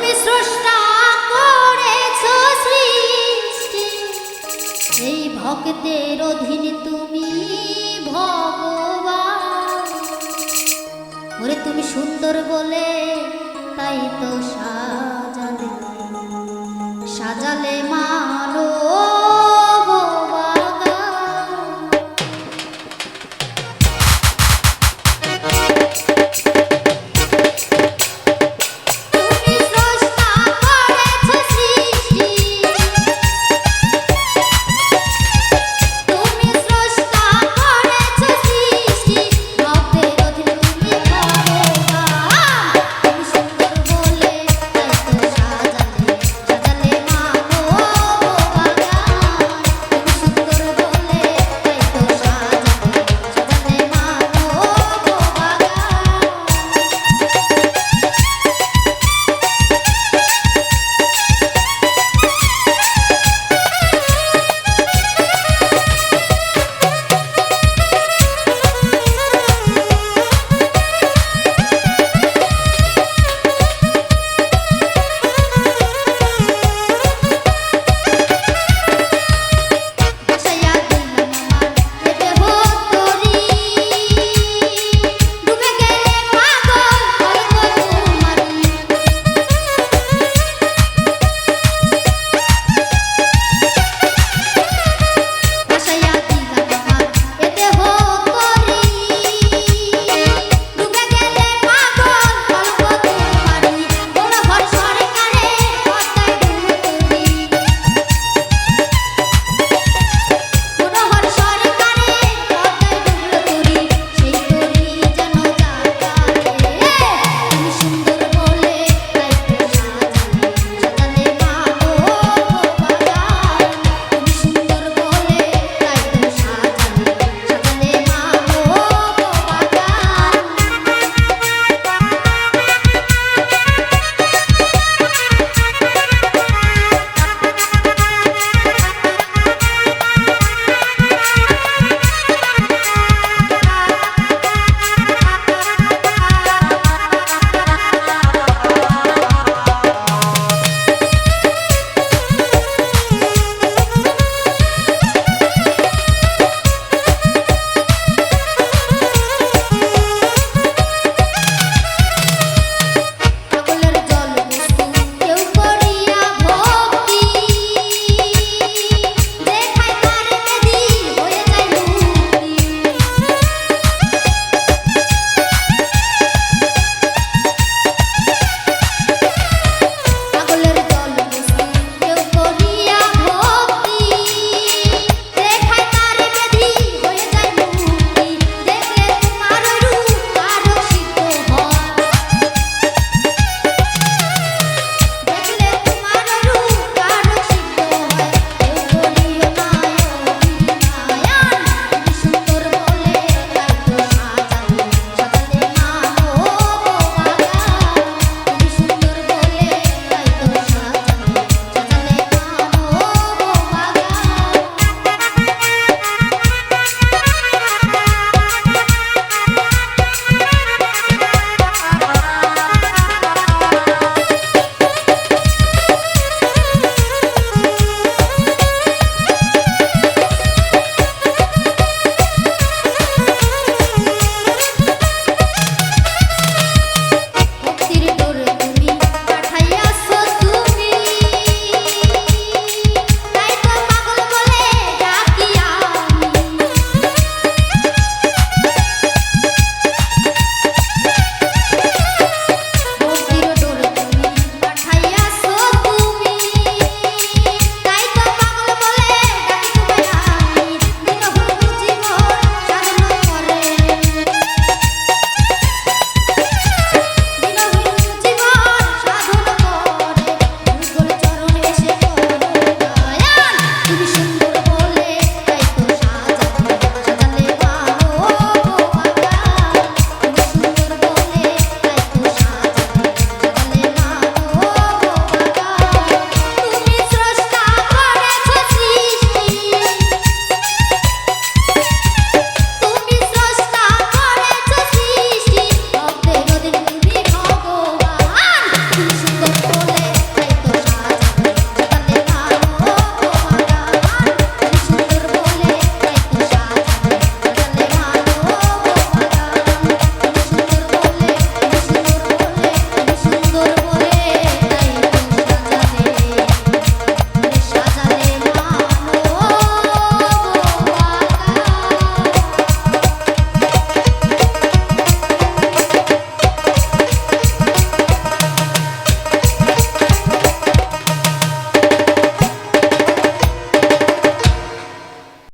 তুমি স্রষ্টা করেছ সৃষ্টি। এই ভক্তের অধীনে তুমি ভগবান। ওরে তুমি সুন্দর বলে তাই তো সাজালে। সাজালে মানো